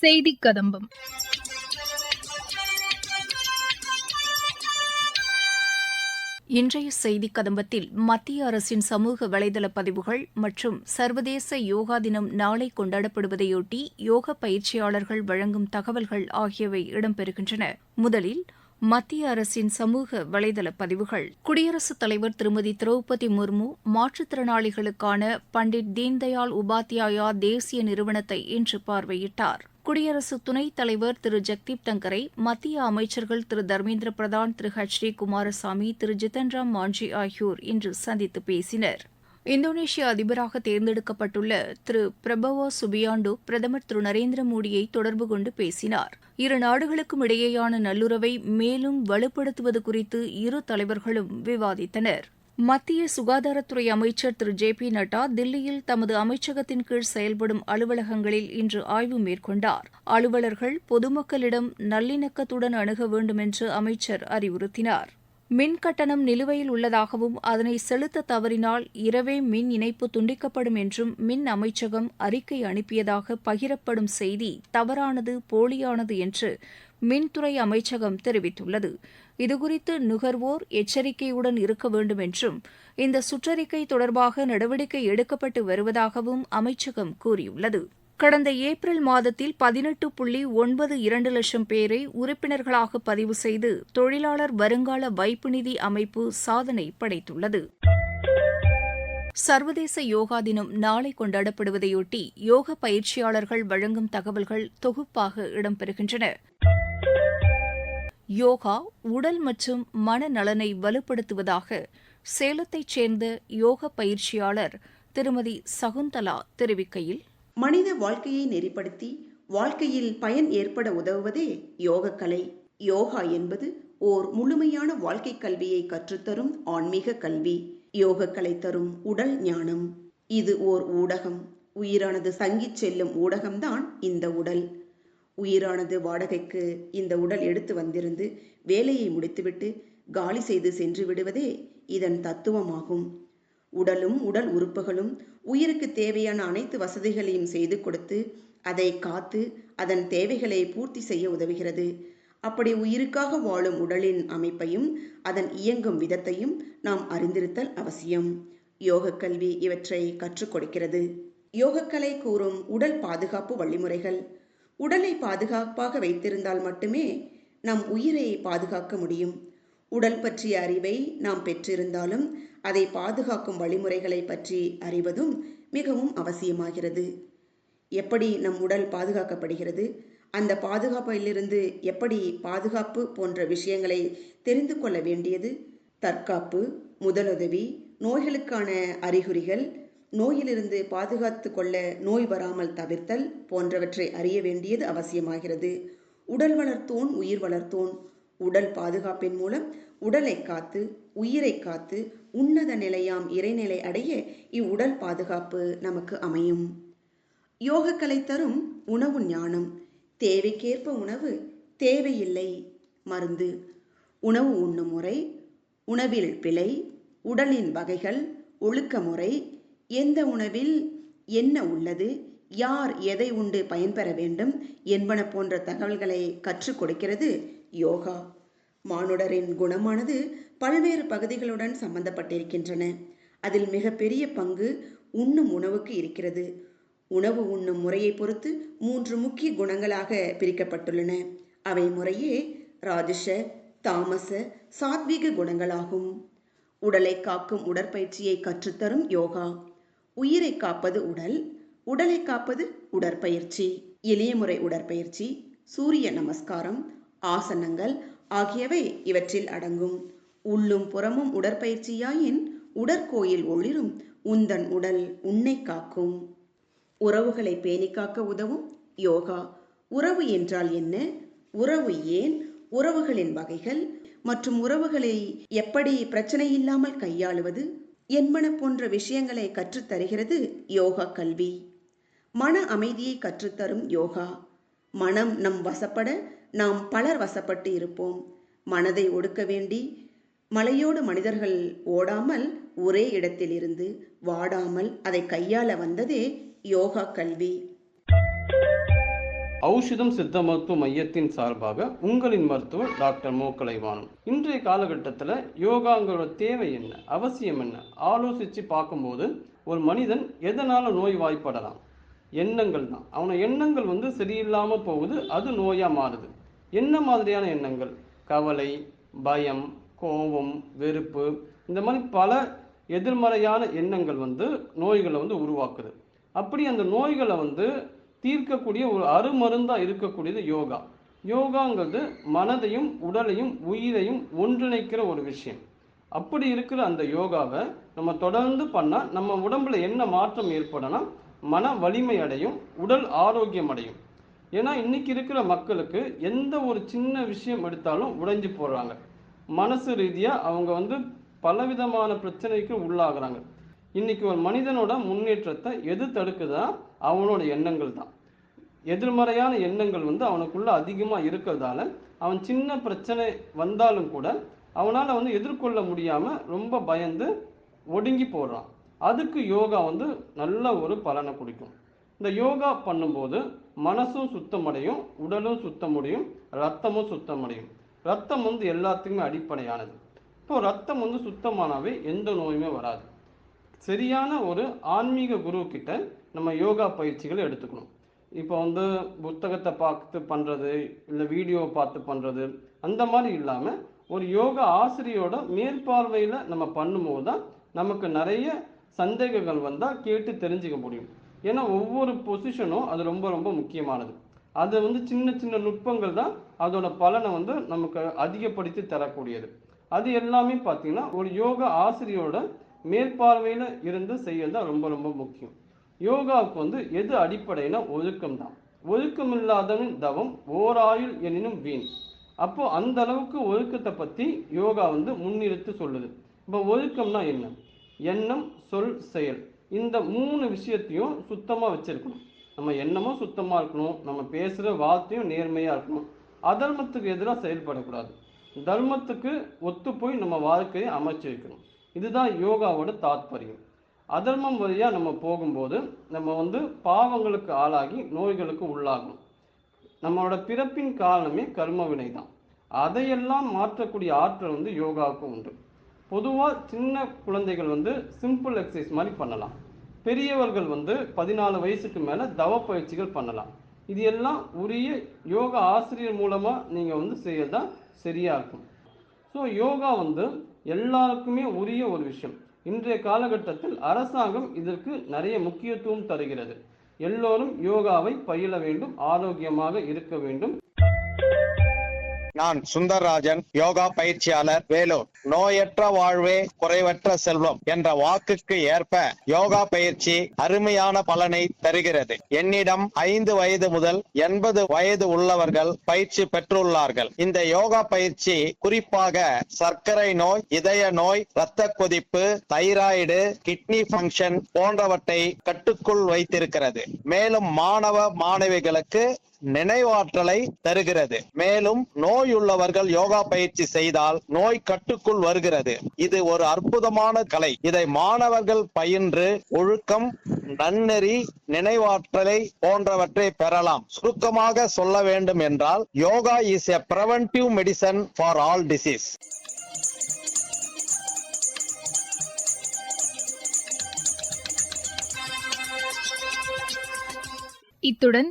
செய்தி கதம்பம். இன்றைய செய்தி கதம்பத்தில் மத்திய அரசின் சமூக வலைதள பதிவுகள் மற்றும் சர்வதேச யோகா தினம் நாளை கொண்டாடப்படுவதையொட்டி யோக பயிற்சியாளர்கள் வழங்கும் தகவல்கள் ஆகியவை இடம்பெறுகின்றன. முதலில் மத்திய அரசின் சமூக வலைதள பதிவுகள். குடியரசுத் தலைவர் திருமதி திரௌபதி முர்மு மாற்றுத்திறனாளிகளுக்கான பண்டிட் தீன்தயாள் உபாத்யாயா தேசிய நிறுவனத்தை இன்று பார்வையிட்டார். குடியரசு துணைத் தலைவர் திரு ஜெக்தீப் தங்கரை மத்திய அமைச்சர்கள் திரு தர்மேந்திர பிரதான் திரு ஹெச் டி குமாரசாமி திரு ஜித்தன் ராம் மாஞ்சி ஆகியோர் இன்று சந்தித்து பேசினர். இந்தோனேஷிய அதிபராக தேர்ந்தெடுக்கப்பட்டுள்ள திரு பிரபவோ சுபியாண்டோ பிரதமர் திரு நரேந்திர மோடியை தொடர்பு கொண்டு பேசினார். இரு நாடுகளுக்கும் இடையேயான நல்லுறவை மேலும் வலுப்படுத்துவது குறித்து இரு தலைவர்களும் விவாதித்தனர். மத்திய சுகாதாரத்துறை அமைச்சர் திரு. ஜே. பி. நட்டா தில்லியில் தமது அமைச்சகத்தின் கீழ் செயல்படும் அலுவலகங்களில் இன்று ஆய்வு மேற்கொண்டார். அலுவலர்கள் பொதுமக்களிடம் நல்லிணக்கத்துடன் அணுக வேண்டும் என்று அமைச்சர் அறிவுறுத்தினார். மின் கட்டணம் நிலுவையில் உள்ளதாகவும் அதனை செலுத்த தவறினால் இரவே மின் இணைப்பு துண்டிக்கப்படும் என்றும் மின் அமைச்சகம் அறிக்கை அனுப்பியதாக பகிரப்படும் செய்தி தவறானது போலியானது என்று மின்துறை அமைச்சகம் தெரிவித்துள்ளது. இதுகுறித்து நுகர்வோர் எச்சரிக்கையுடன் இருக்க வேண்டும் என்றும் இந்த சுற்றறிக்கை தொடர்பாக நடவடிக்கை எடுக்கப்பட்டு வருவதாகவும் அமைச்சகம் கூறியுள்ளது. கடந்த ஏப்ரல் மாதத்தில் பதினெட்டு புள்ளி ஒன்பது இரண்டு லட்சம் பேரை உறுப்பினர்களாக பதிவு செய்து தொழிலாளர் வருங்கால வைப்பு நிதி அமைப்பு சாதனை படைத்துள்ளது. சர்வதேச யோகா தினம் நாளை கொண்டாடப்படுவதையொட்டி யோக பயிற்சியாளர்கள் வழங்கும் தகவல்கள் தொகுப்பாக இடம்பெறுகின்றன. யோகா உடல் மற்றும் மன நலனை வலுப்படுத்துவதாக சேலத்தைச் சேர்ந்த யோக பயிற்சியாளர் திருமதி சகுந்தலா தெரிவிக்கையில் மனித வாழ்க்கையை நெறிப்படுத்தி வாழ்க்கையில் பயன் ஏற்பட உதவுவதே யோகக்கலை. யோகா என்பது ஓர் முழுமையான வாழ்க்கை கல்வியை கற்றுத்தரும் ஆன்மீக கல்வி. யோகக்கலை தரும் உடல் ஞானம். இது ஓர் ஊடகம். உயிரானது சங்கிச் செல்லும் ஊடகம்தான் இந்த உடல். உயிரானது வாடகைக்கு இந்த உடல் எடுத்து வந்திருந்து வேலையை முடித்துவிட்டு காலி செய்து சென்று விடுவதே இதன் தத்துவமாகும். உடலும் உடல் உறுப்புகளும் உயிருக்கு தேவையான அனைத்து வசதிகளையும் செய்து கொடுத்து அதை காத்து அதன் தேவைகளை பூர்த்தி செய்ய உதவுகிறது. அப்படி உயிருக்காக வாழும் உடலின் அமைப்பையும் அதன் இயங்கும் விதத்தையும் நாம் அறிந்திருத்தல் அவசியம். யோக கல்வி இவற்றை கற்றுக் கொடுக்கிறது. யோகக்கலை கூறும் உடல் பாதுகாப்பு வழிமுறைகள். உடலை பாதுகாப்பாக வைத்திருந்தால் மட்டுமே நம் உயிரை பாதுகாக்க முடியும். உடல் பற்றிய அறிவை நாம் பெற்றிருந்தாலும் அதை பாதுகாக்கும் வழிமுறைகளை பற்றி அறிவதும் மிகவும் அவசியமாகிறது. எப்படி நம் உடல் பாதுகாக்கப்படுகிறது? அந்த பாதுகாப்பிலிருந்து எப்படி பாதுகாப்பு போன்ற விஷயங்களை தெரிந்து கொள்ள வேண்டியது? தற்காப்பு முதலுதவி நோய்களுக்கான அறிகுறிகள் நோயிலிருந்து பாதுகாத்து கொள்ள நோய் வராமல் தவிர்த்தல் போன்றவற்றை அறிய வேண்டியது அவசியமாகிறது. உடல் வளர்த்தோன் உயிர் வளர்த்தோன். உடல் பாதுகாப்பின் மூலம் உடலை காத்து உயிரை காத்து உன்னத நிலையாம் இறைநிலை அடைய இவ்வுடல் பாதுகாப்பு நமக்கு அமையும். யோகக்கலை தரும் உணவு ஞானம். தேவைக்கேற்ப உணவு தேவையில்லை. மருந்து. உணவு உண்ணும் முறை. உணவில் பிழை. உடலின் வகைகள். ஒழுக்க முறை. எந்த உணவில் என்ன உள்ளது? யார் எதை உண்டு பயன்பெற வேண்டும்? என்பன போன்ற தகவல்களை கற்றுக் கொடுக்கிறது யோகா. மானுடரின் குணமானது பல்வேறு பகுதிகளுடன் சம்பந்தப்பட்டிருக்கின்றன. அதில் மிகப்பெரிய பங்கு உண்ணும் உணவுக்கு இருக்கிறது. உணவு உண்ணும் முறையை பொறுத்து மூன்று முக்கிய குணங்களாக பிரிக்கப்பட்டுள்ளன. அவை முறையே ராஜச தாமச சாத்வீக குணங்களாகும். உடலை காக்கும் உடற்பயிற்சியை கற்றுத்தரும் யோகா. உயிரை காப்பது உடல் உடலை காப்பது உடற்பயிற்சி. எளிய முறை உடற்பயிற்சி சூரிய நமஸ்காரம் ஆசனங்கள் ஆகியவை இவற்றில் அடங்கும். உள்ளும் புறமும் உடற்பயிற்சியாயின் உடற்கோயில் ஒளிரும் உந்தன் உடல் உன்னை காக்கும். உறவுகளை பேணி காக்க உதவும் யோகா. உறவு என்றால் என்ன? உறவு ஏன்? உறவுகளின் வகைகள் மற்றும் உறவுகளை எப்படி பிரச்சனை இல்லாமல் கையாளுவது? என்பன போன்ற விஷயங்களை கற்றுத்தருகிறது யோகா கல்வி. மன அமைதியை கற்றுத்தரும் யோகா. மனம் நம் வசப்பட நாம் பலர் வசப்பட்டு இருப்போம். மனதை ஒடுக்க வேண்டி மலையோடு மனிதர்கள் ஓடாமல் ஒரே இடத்திலிருந்து வாடாமல் அதை கையாள வந்ததே யோகா கல்வி. ஔஷதம் சித்த மருத்துவ மையத்தின் சார்பாக உங்களின் மருத்துவர் டாக்டர் மோ கலைவாணன். இன்றைய காலகட்டத்தில் யோகாங்களோட தேவை என்ன? அவசியம் என்ன? ஆலோசித்து பார்க்கும்போது ஒரு மனிதன் எதனால் நோய் வாய்ப்படலாம்? எண்ணங்கள் தான். அவன எண்ணங்கள் வந்து சரியில்லாமல் போகுது அது நோயாக மாறுது. என்ன மாதிரியான எண்ணங்கள்? கவலை பயம் கோபம் வெறுப்பு இந்த மாதிரி பல எதிர்மறையான எண்ணங்கள் வந்து நோய்களை வந்து உருவாக்குது. அப்படி அந்த நோய்களை வந்து தீர்க்கக்கூடிய ஒரு அருமருந்தாக இருக்கக்கூடியது யோகா. யோகாங்கிறது மனதையும் உடலையும் உயிரையும் ஒன்றிணைக்கிற ஒரு விஷயம். அப்படி இருக்கிற அந்த யோகாவை நம்ம தொடர்ந்து பண்ணால் நம்ம உடம்புல என்ன மாற்றம் ஏற்படனா மன வலிமை அடையும் உடல் ஆரோக்கியம் அடையும். ஏன்னா இன்னைக்கு இருக்கிற மக்களுக்கு எந்த ஒரு சின்ன விஷயம் எடுத்தாலும் உடைஞ்சு போடுறாங்க மனசு ரீதியாக அவங்க வந்து பலவிதமான பிரச்சனைக்கு உள்ளாகுறாங்க. இன்னைக்கு ஒரு மனிதனோட முன்னேற்றத்தை எது தடுக்குதா? அவனோட எண்ணங்கள் தான். எதிர்மறையான எண்ணங்கள் வந்து அவனுக்குள்ள அதிகமாக இருக்கிறதால அவன் சின்ன பிரச்சனை வந்தாலும் கூட அவனால் வந்து எதிர்கொள்ள முடியாமல் ரொம்ப பயந்து ஒடுங்கி போடுறான் அதுக்கு யோகா வந்து நல்ல ஒரு பலனை கொடுக்கும். இந்த யோகா பண்ணும்போது மனசும் சுத்தமடையும் உடலும் சுத்தமடையும் ரத்தமும் சுத்தமடையும். ரத்தம் வந்து எல்லாத்துக்குமே அடிப்படையானது. இப்போ ரத்தம் வந்து சுத்தமானாவே எந்த நோயுமே வராது. சரியான ஒரு ஆன்மீக குரு கிட்ட நம்ம யோகா பயிற்சிகளை எடுத்துக்கணும். இப்போ வந்து புத்தகத்தை பார்த்து பண்ணுறது இல்லை வீடியோவை பார்த்து பண்ணுறது அந்த மாதிரி இல்லாமல் ஒரு யோகா ஆசிரியோட மேற்பார்வையில் நம்ம பண்ணும்போது தான் நமக்கு நிறைய சந்தேகங்கள் வந்தால் கேட்டு தெரிஞ்சுக்க முடியும். ஏன்னா ஒவ்வொரு பொசிஷனும் அது ரொம்ப ரொம்ப முக்கியமானது. அது வந்து சின்ன சின்ன நுட்பங்கள் தான் அதோட பலனை வந்து நமக்கு அதிகப்படுத்தி தரக்கூடியது. அது எல்லாமே பார்த்தீங்கன்னா ஒரு யோகா ஆசிரியோட மேற்பார்வையில் இருந்து செய்யறது தான் ரொம்ப ரொம்ப முக்கியம். யோகாவுக்கு வந்து எது அடிப்படைனா ஒழுக்கம் தான் ஒழுக்கம் இல்லாதவன் தவம் ஓராயுள் எனினும் வீண். அப்போ அந்த அளவுக்கு ஒழுக்கத்தை பற்றி யோகா வந்து முன்னிறுத்து சொல்லுது. இப்போ ஒழுக்கம்னா என்ன? எண்ணம் சொல் செயல். இந்த மூணு விஷயத்தையும் சுத்தமாக வச்சிருக்கணும். நம்ம எண்ணமும் சுத்தமாக இருக்கணும். நம்ம பேசுகிற வார்த்தையும் நேர்மையாக இருக்கணும். அதர்மத்துக்கு எதிராக செயல்படக்கூடாது. தர்மத்துக்கு ஒத்து போய் நம்ம வாழ்க்கையை அமைச்சு வைக்கணும் இதுதான் யோகாவோட தாத்பரியம். அதர்மம் வழியாக நம்ம போகும்போது நம்ம வந்து பாவங்களுக்கு ஆளாகி நோய்களுக்கு உள்ளாகணும் நம்மளோட பிறப்பின் காரணமே கர்ம வினை தான் அதையெல்லாம் மாற்றக்கூடிய ஆற்றல் வந்து யோகாவுக்கு உண்டு. பொதுவாக சின்ன குழந்தைகள் வந்து சிம்பிள் எக்ஸசைஸ் மாதிரி பண்ணலாம். பெரியவர்கள் வந்து பதினாலு வயசுக்கு மேலே தவ பயிற்சிகள் பண்ணலாம். இது எல்லாம் உரிய யோகா ஆசிரியர் மூலமாக நீங்கள் வந்து செய்யறது தான் சரியாக இருக்கும். ஸோ யோகா வந்து எல்லாருக்குமே உரிய ஒரு விஷயம். இன்றைய காலகட்டத்தில் அரசாங்கம் இதற்கு நிறைய முக்கியத்துவம் தருகிறது. எல்லோரும் யோகாவை பயில வேண்டும் ஆரோக்கியமாக இருக்க வேண்டும். நான் சுந்தர்ராஜன் யோகா பயிற்சியாளர் வேலூர். நோயற்ற வாழ்வே குறைவற்ற செல்வம் என்ற வாக்குக்கு ஏற்ப யோகா பயிற்சி அருமையான பலனை தருகிறது. என்னிடம் ஐந்து வயது முதல் எண்பது வயது உள்ளவர்கள் பயிற்சி பெற்றுள்ளார்கள். இந்த யோகா பயிற்சி குறிப்பாக சர்க்கரை நோய் இதய நோய் இரத்த கொதிப்பு தைராய்டு கிட்னி பங்கன் போன்றவற்றை கட்டுக்குள் வைத்திருக்கிறது. மேலும் மாணவ மாணவிகளுக்கு நினைவாற்றலை தருகிறது. மேலும் நோய் உள்ளவர்கள் யோகா பயிற்சி செய்தால் நோய் கட்டுக்குள் வருகிறது. இது ஒரு அற்புதமான கலை. இதை மாணவர்கள் பயின்று ஒழுக்கம் நன்னெறி நினைவாற்றலை போன்றவற்றை பெறலாம். சுருக்கமாக சொல்ல வேண்டும் என்றால் yoga is a preventive medicine for all disease இத்துடன்